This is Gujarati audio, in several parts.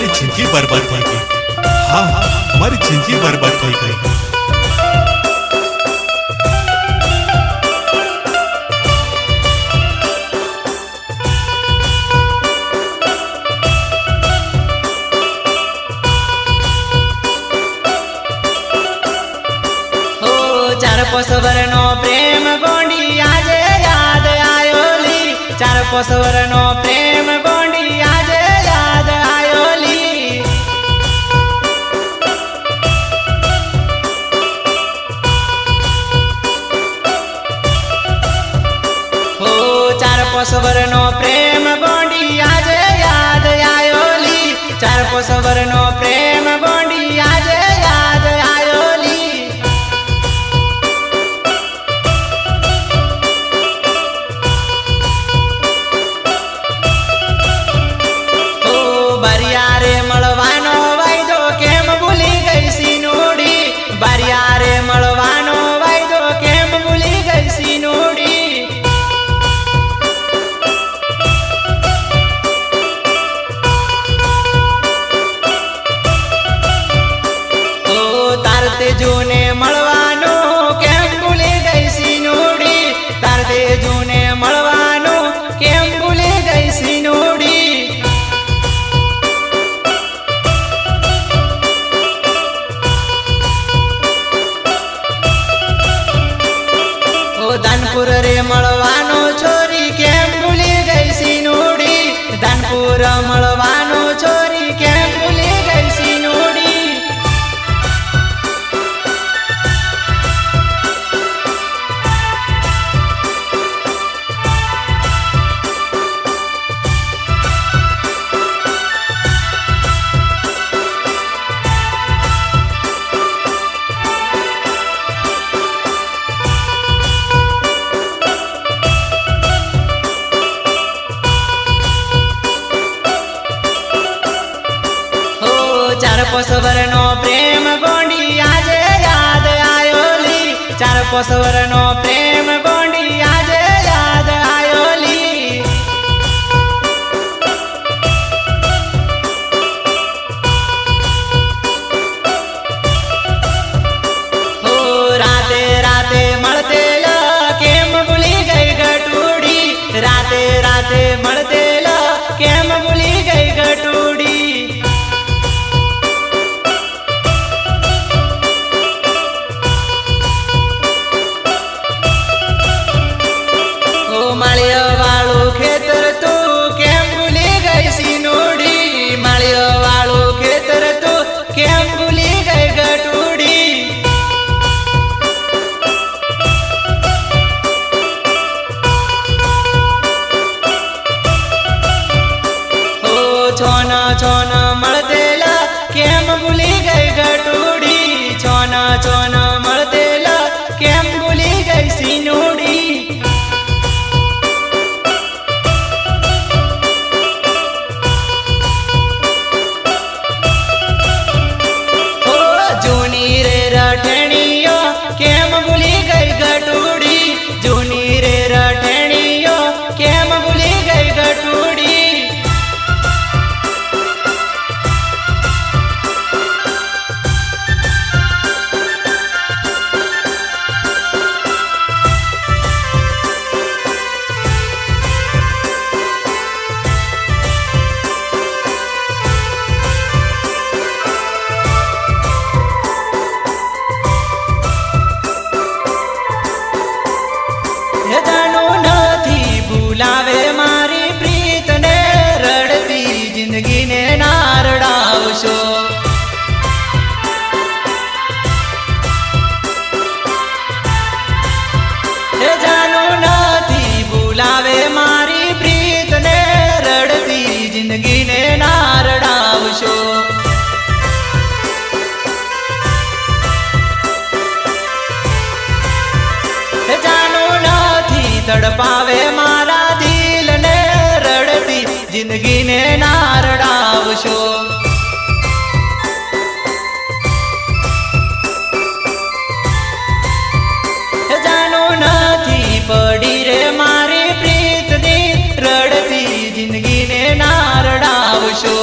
हमारी ज़िंदगी बर्बाद हो गई। हाँ, हाँ हमारी ज़िंदगी बर्बाद हो गई। प्रेम ચાર પોસવર નો પ્રેમ ગોંડી આજે યાદ આયોલી. ચાર પોસવર નો પ્રેમ ગોંડી તડપાવે મારા દિલને રડતી જિંદગીને નારડાવશો જાનું નથી પડી રે મારી પ્રીતની રડતી જિંદગીને નારડાવશો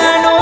esta noche.